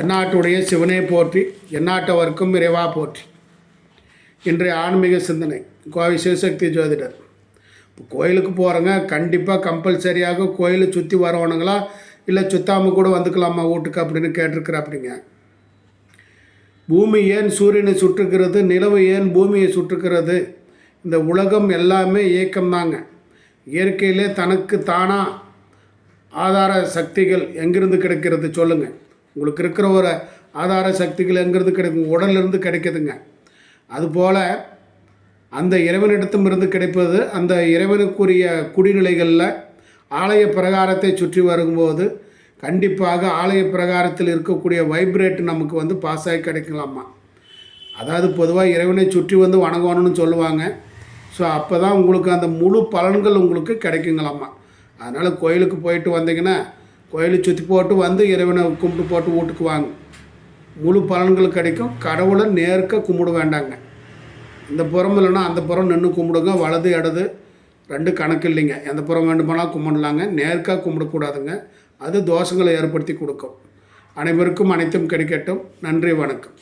எந்நாட்டுடைய சிவனே போற்றி எந்நாட்டவர்க்கும் இறைவா போற்றி. இன்றைய ஆன்மீக சிந்தனை கோவை சிவசக்தி ஜோதிடர். இப்போ கோயிலுக்கு போகிறவங்க கண்டிப்பாக கம்பல்சரியாக கோயிலை சுற்றி வரவனுங்களா இல்லை சுத்தாமல் கூட வந்துக்கலாமா வீட்டுக்கு அப்படின்னு கேட்டிருக்கிறாப்பிடிங்க. பூமி ஏன் சூரியனை சுற்றுக்கிறது நிலவு ஏன் பூமியை சுற்றுக்கிறது இந்த உலகம் எல்லாமே இயக்கம்தாங்க. இயற்கையிலே தனக்கு தானாக ஆதார சக்திகள் எங்கிருந்து கிடைக்கிறது சொல்லுங்கள் உங்களுக்கு இருக்கிற ஒரு ஆதார சக்திகள் எங்கிறது கிடைக்கும்? உடலிருந்து கிடைக்குதுங்க. அதுபோல் அந்த இறைவனிடத்தும் இருந்து கிடைப்பது அந்த இறைவனுக்குரிய குடிநிலைகளில் ஆலய பிரகாரத்தை சுற்றி வரும்போது கண்டிப்பாக ஆலய பிரகாரத்தில் இருக்கக்கூடிய வைப்ரேட் நமக்கு வந்து பாஸ் ஆகி கிடைக்கலாமா? அதாவது பொதுவாக இறைவனை சுற்றி வந்து வணங்கணும்னு சொல்லுவாங்க. ஸோ அப்போ தான் உங்களுக்கு அந்த முழு பலன்கள் உங்களுக்கு கிடைக்குங்களாம்மா அதனால் கோயிலுக்கு போயிட்டு வந்தீங்கன்னா கோயிலை சுற்றி போட்டு வந்து இறைவனை கும்பிட்டு போட்டு வீட்டுக்கு வாங்க. முழு பலன்கள் கிடைக்கும். கடவுளை நேர்க்க கும்பிட வேண்டாங்க. இந்த புறம் இல்லைன்னா அந்த புறம் நின்று கும்பிடுங்க. வலது இடது ரெண்டு கணக்கு இல்லைங்க. எந்த புறம் வேண்டுமானால் கும்பிடலாங்க. நேர்க்காக கும்பிடக்கூடாதுங்க. அது தோஷங்களை ஏற்படுத்தி கொடுக்கும். அனைவருக்கும் அனைத்தும் கிடைக்கட்டும். நன்றி வணக்கம்.